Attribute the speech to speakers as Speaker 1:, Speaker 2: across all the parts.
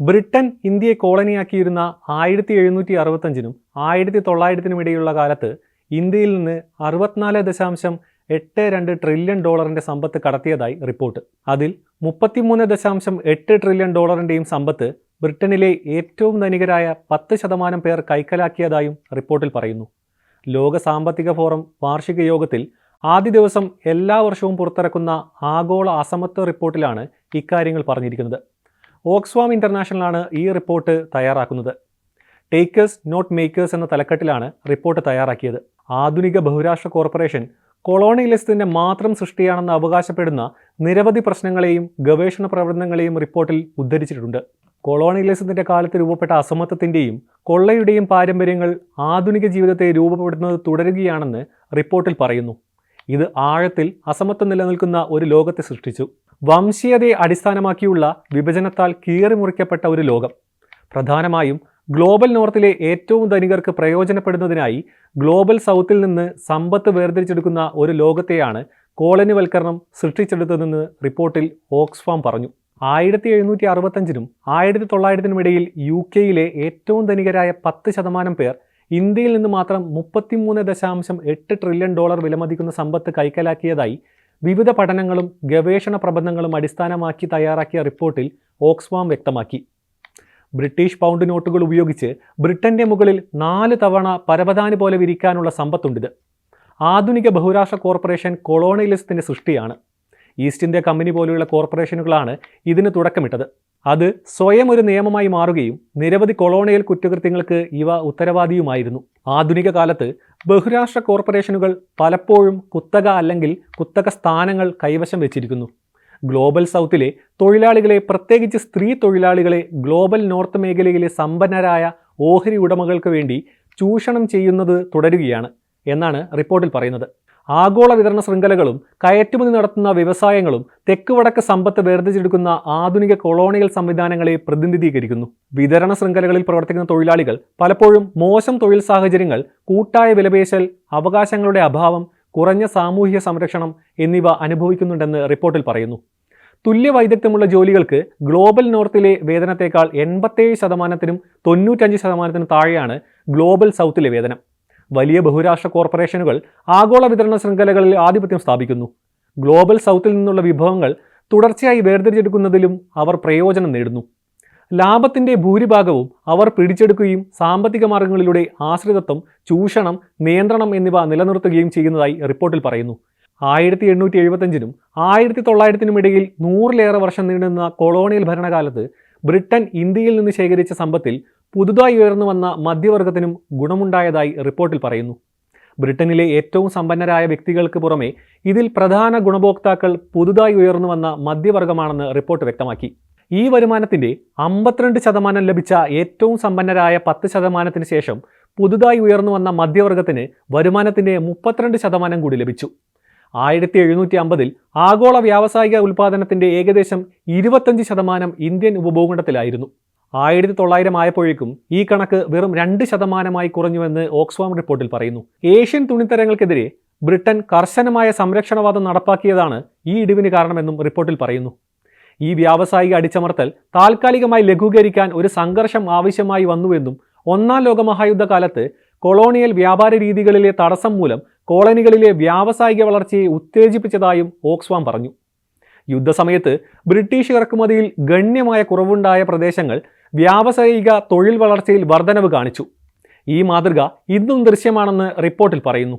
Speaker 1: Britain ഇന്ത്യയെ കോളനിയാക്കിയിരുന്ന ആയിരത്തി എഴുന്നൂറ്റി അറുപത്തഞ്ചിനും ആയിരത്തി തൊള്ളായിരത്തിനും ഇടയിലുള്ള കാലത്ത് ഇന്ത്യയിൽ നിന്ന് അറുപത്തിനാല് ദശാംശം എട്ട് രണ്ട് ട്രില്യൺ ഡോളറിന്റെ സമ്പത്ത് കടത്തിയതായി റിപ്പോർട്ട്. അതിൽ മുപ്പത്തിമൂന്ന് ദശാംശം എട്ട് ട്രില്യൺ ഡോളറിന്റെയും സമ്പത്ത് ബ്രിട്ടനിലെ ഏറ്റവും ധനികരായ പത്ത് ശതമാനം പേർ കൈക്കലാക്കിയതായും റിപ്പോർട്ടിൽ പറയുന്നു. ലോക സാമ്പത്തിക ഫോറം വാർഷിക യോഗത്തിൽ ആദ്യ ദിവസം എല്ലാ വർഷവും പുറത്തിറക്കുന്ന ആഗോള അസമത്വ റിപ്പോർട്ടിലാണ് ഇക്കാര്യങ്ങൾ പറഞ്ഞിരിക്കുന്നത്. ഓക്സ്വാം ഇന്റർനാഷണലാണ് ഈ റിപ്പോർട്ട് തയ്യാറാക്കുന്നത്. ടേക്കേഴ്സ് നോട്ട് മേക്കേഴ്സ് എന്ന തലക്കെട്ടിലാണ് റിപ്പോർട്ട് തയ്യാറാക്കിയത്. ആധുനിക ബഹുരാഷ്ട്ര കോർപ്പറേഷൻ കൊളോണിയലിസത്തിന്റെ മാത്രം സൃഷ്ടിയാണെന്ന് അവകാശപ്പെടുന്ന നിരവധി പ്രശ്നങ്ങളെയും ഗവേഷണ പ്രവർത്തനങ്ങളെയും റിപ്പോർട്ടിൽ ഉദ്ധരിച്ചിട്ടുണ്ട്. കൊളോണിയലിസത്തിന്റെ കാലത്ത് രൂപപ്പെട്ട അസമത്വത്തിന്റെയും കൊള്ളയുടെയും പാരമ്പര്യങ്ങൾ ആധുനിക ജീവിതത്തെ രൂപപ്പെടുത്തുന്നത് തുടരുകയാണെന്ന് റിപ്പോർട്ടിൽ പറയുന്നു. ഇത് ആഴത്തിൽ അസമത്വം നിലനിൽക്കുന്ന ഒരു ലോകത്തെ സൃഷ്ടിച്ചു. വംശീയതയെ അടിസ്ഥാനമാക്കിയുള്ള വിഭജനത്താൽ കീറിമുറിക്കപ്പെട്ട ഒരു ലോകം. പ്രധാനമായും ഗ്ലോബൽ നോർത്തിലെ ഏറ്റവും ധനികർക്ക് പ്രയോജനപ്പെടുന്നതിനായി ഗ്ലോബൽ സൗത്തിൽ നിന്ന് സമ്പത്ത് വേർതിരിച്ചെടുക്കുന്ന ഒരു ലോകത്തെയാണ് കോളനിവൽക്കരണം സൃഷ്ടിച്ചെടുത്തതെന്ന് റിപ്പോർട്ടിൽ ഓക്സ്ഫാം പറഞ്ഞു. ആയിരത്തി എഴുന്നൂറ്റി അറുപത്തഞ്ചിനും ആയിരത്തി തൊള്ളായിരത്തിനും ഇടയിൽ യു കെയിലെ ഏറ്റവും ധനികരായ പത്ത് ശതമാനം പേർ ഇന്ത്യയിൽ നിന്ന് മാത്രം മുപ്പത്തിമൂന്ന് ദശാംശം എട്ട് ട്രില്യൺ ഡോളർ വിലമതിക്കുന്ന സമ്പത്ത് കൈക്കലാക്കിയതായി വിവിധ പഠനങ്ങളും ഗവേഷണ പ്രബന്ധങ്ങളും അടിസ്ഥാനമാക്കി തയ്യാറാക്കിയ റിപ്പോർട്ടിൽ ഓക്സ്ഫാം വ്യക്തമാക്കി. ബ്രിട്ടീഷ് പൗണ്ട് നോട്ടുകൾ ഉപയോഗിച്ച് ബ്രിട്ടന്റെ മുകളിൽ നാല് തവണ പരവതാനി പോലെ വിരിക്കാനുള്ള സമ്പത്തുണ്ടിത്. ആധുനിക ബഹുരാഷ്ട്ര കോർപ്പറേഷൻ കൊളോണിയലിസത്തിന്റെ സൃഷ്ടിയാണ്. ഈസ്റ്റ് ഇന്ത്യ കമ്പനി പോലെയുള്ള കോർപ്പറേഷനുകളാണ് ഇതിന് തുടക്കമിട്ടത്. അത് സ്വയം ഒരു നിയമമായി മാറുകയും നിരവധി കൊളോണിയൽ കുറ്റകൃത്യങ്ങൾക്ക് ഇവ ഉത്തരവാദിയുമായിരുന്നു. ആധുനിക കാലത്ത് ബഹുരാഷ്ട്ര കോർപ്പറേഷനുകൾ പലപ്പോഴും കുത്തക അല്ലെങ്കിൽ കുത്തക സ്ഥാനങ്ങൾ കൈവശം വെച്ചിരിക്കുന്നു. ഗ്ലോബൽ സൗത്തിലെ തൊഴിലാളികളെ പ്രത്യേകിച്ച് സ്ത്രീ തൊഴിലാളികളെ ഗ്ലോബൽ നോർത്ത് മേഖലയിലെ സമ്പന്നരായ ഓഹരി ഉടമകൾക്ക് വേണ്ടി ചൂഷണം ചെയ്യുന്നത് തുടരുകയാണ് എന്നാണ് റിപ്പോർട്ടിൽ പറയുന്നത്. ആഗോള വിതരണ ശൃംഖലകളും കയറ്റുമതി നടത്തുന്ന വ്യവസായങ്ങളും തെക്ക് വടക്ക് സമ്പത്ത് വേർതിരിച്ചെടുക്കുന്ന ആധുനിക കൊളോണിയൽ സംവിധാനങ്ങളെ പ്രതിനിധീകരിക്കുന്നു. വിതരണ ശൃംഖലകളിൽ പ്രവർത്തിക്കുന്ന തൊഴിലാളികൾ പലപ്പോഴും മോശം തൊഴിൽ സാഹചര്യങ്ങൾ കൂട്ടായ വിലപേശൽ അവകാശങ്ങളുടെ അഭാവം കുറഞ്ഞ സാമൂഹിക സംരക്ഷണം എന്നിവ അനുഭവിക്കുന്നുണ്ടെന്ന് റിപ്പോർട്ടിൽ പറയുന്നു. തുല്യ വൈദഗ്ധ്യമുള്ള ജോലികൾക്ക് ഗ്ലോബൽ നോർത്തിലെ വേതനത്തേക്കാൾ എൺപത്തേഴ് ശതമാനത്തിനും തൊണ്ണൂറ്റഞ്ച് ശതമാനത്തിനും താഴെയാണ് ഗ്ലോബൽ സൗത്തിലെ വേതനം. വലിയ ബഹുരാഷ്ട്ര കോർപ്പറേഷനുകൾ ആഗോള വിതരണ ശൃംഖലകളിൽ ആധിപത്യം സ്ഥാപിക്കുന്നു. ഗ്ലോബൽ സൗത്തിൽ നിന്നുള്ള വിഭവങ്ങൾ തുടർച്ചയായി വേർതിരിച്ചെടുക്കുന്നതിലും അവർ പ്രയോജനം നേടുന്നു. ലാഭത്തിന്റെ ഭൂരിഭാഗവും അവർ പിടിച്ചെടുക്കുകയും സാമ്പത്തിക മാർഗങ്ങളിലൂടെ ആശ്രിതത്വം ചൂഷണം നിയന്ത്രണം എന്നിവ നിലനിർത്തുകയും ചെയ്യുന്നതായി റിപ്പോർട്ടിൽ പറയുന്നു. ആയിരത്തി എണ്ണൂറ്റി എഴുപത്തഞ്ചിനും ആയിരത്തി തൊള്ളായിരത്തിനും ഇടയിൽ നൂറിലേറെ വർഷം നീണ്ടുന്ന കൊളോണിയൽ ഭരണകാലത്ത് ബ്രിട്ടൻ ഇന്ത്യയിൽ നിന്ന് ശേഖരിച്ച സമ്പത്തിൽ പുതുതായി ഉയർന്നു വന്ന മധ്യവർഗത്തിനും ഗുണമുണ്ടായതായി റിപ്പോർട്ടിൽ പറയുന്നു. ബ്രിട്ടനിലെ ഏറ്റവും സമ്പന്നരായ വ്യക്തികൾക്ക് പുറമെ ഇതിൽ പ്രധാന ഗുണഭോക്താക്കൾ പുതുതായി ഉയർന്നു വന്ന മധ്യവർഗമാണെന്ന് റിപ്പോർട്ട് വ്യക്തമാക്കി. ഈ വരുമാനത്തിന്റെ അമ്പത്തിരണ്ട് ശതമാനം ലഭിച്ച ഏറ്റവും സമ്പന്നരായ പത്ത് ശതമാനത്തിന് ശേഷം പുതുതായി ഉയർന്നു വന്ന മധ്യവർഗത്തിന് വരുമാനത്തിന്റെ മുപ്പത്തിരണ്ട് ശതമാനം കൂടി ലഭിച്ചു. ആയിരത്തി എഴുന്നൂറ്റി അമ്പതിൽ ആഗോള വ്യാവസായിക ഉൽപ്പാദനത്തിന്റെ ഏകദേശം ഇരുപത്തഞ്ച് ശതമാനം ഇന്ത്യൻ ഉപഭൂഖണ്ഡത്തിലായിരുന്നു. ആയിരത്തി തൊള്ളായിരം ആയപ്പോഴേക്കും ഈ കണക്ക് വെറും രണ്ട് ശതമാനമായി കുറഞ്ഞുവെന്ന് ഓക്സ്ഫാം റിപ്പോർട്ടിൽ പറയുന്നു. ഏഷ്യൻ തുണിത്തരങ്ങൾക്കെതിരെ ബ്രിട്ടൻ കർശനമായ സംരക്ഷണവാദം നടപ്പാക്കിയതാണ് ഈ ഇടിവിന് കാരണമെന്നും റിപ്പോർട്ടിൽ പറയുന്നു. ഈ വ്യാവസായിക അടിച്ചമർത്തൽ താൽക്കാലികമായി ലഘൂകരിക്കാൻ ഒരു സംഘർഷം ആവശ്യമായി വന്നുവെന്നും ഒന്നാം ലോകമഹായുദ്ധ കാലത്ത് കൊളോണിയൽ വ്യാപാര രീതികളിലെ തടസ്സം മൂലം കോളനികളിലെ വ്യാവസായിക വളർച്ചയെ ഉത്തേജിപ്പിച്ചതായും ഓക്സ്വാം പറഞ്ഞു. യുദ്ധസമയത്ത് ബ്രിട്ടീഷ് ഇറക്കുമതിയിൽ ഗണ്യമായ കുറവുണ്ടായ പ്രദേശങ്ങൾ വ്യാവസായിക തൊഴിൽ വളർച്ചയിൽ വർധനവ് കാണിച്ചു. ഈ മാതൃക ഇന്നും ദൃശ്യമാണെന്ന് റിപ്പോർട്ടിൽ പറയുന്നു.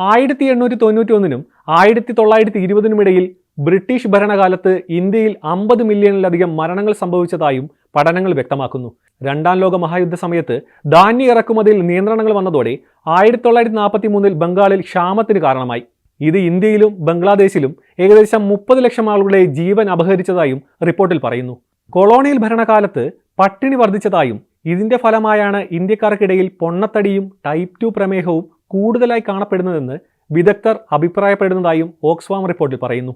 Speaker 1: ആയിരത്തി എണ്ണൂറ്റി തൊണ്ണൂറ്റി ഒന്നിനും ആയിരത്തി തൊള്ളായിരത്തി ഇരുപതിനുമിടയിൽ ബ്രിട്ടീഷ് ഭരണകാലത്ത് ഇന്ത്യയിൽ അമ്പത് മില്യണിലധികം മരണങ്ങൾ സംഭവിച്ചതായും പഠനങ്ങൾ വ്യക്തമാക്കുന്നു. രണ്ടാം ലോക മഹായുദ്ധ സമയത്ത് ധാന്യ ഇറക്കുമതിയിൽ നിയന്ത്രണങ്ങൾ വന്നതോടെ ആയിരത്തി തൊള്ളായിരത്തി നാൽപ്പത്തി മൂന്നിൽ ബംഗാളിൽ ക്ഷാമത്തിന് കാരണമായി. ഇത് ഇന്ത്യയിലും ബംഗ്ലാദേശിലും ഏകദേശം മുപ്പത് ലക്ഷം ആളുകളുടെ ജീവൻ അപഹരിച്ചതായും റിപ്പോർട്ടിൽ പറയുന്നു. കൊളോണിയൽ ഭരണകാലത്ത് പട്ടിണി വർദ്ധിച്ചതായും ഇതിന്റെ ഫലമായാണ് ഇന്ത്യക്കാർക്കിടയിൽ പൊണ്ണത്തടിയും ടൈപ്പ് ടു പ്രമേഹവും കൂടുതലായി കാണപ്പെടുന്നതെന്ന് വിദഗ്ധർ അഭിപ്രായപ്പെടുന്നതായും ഓക്സ്ഫാം റിപ്പോർട്ടിൽ പറയുന്നു.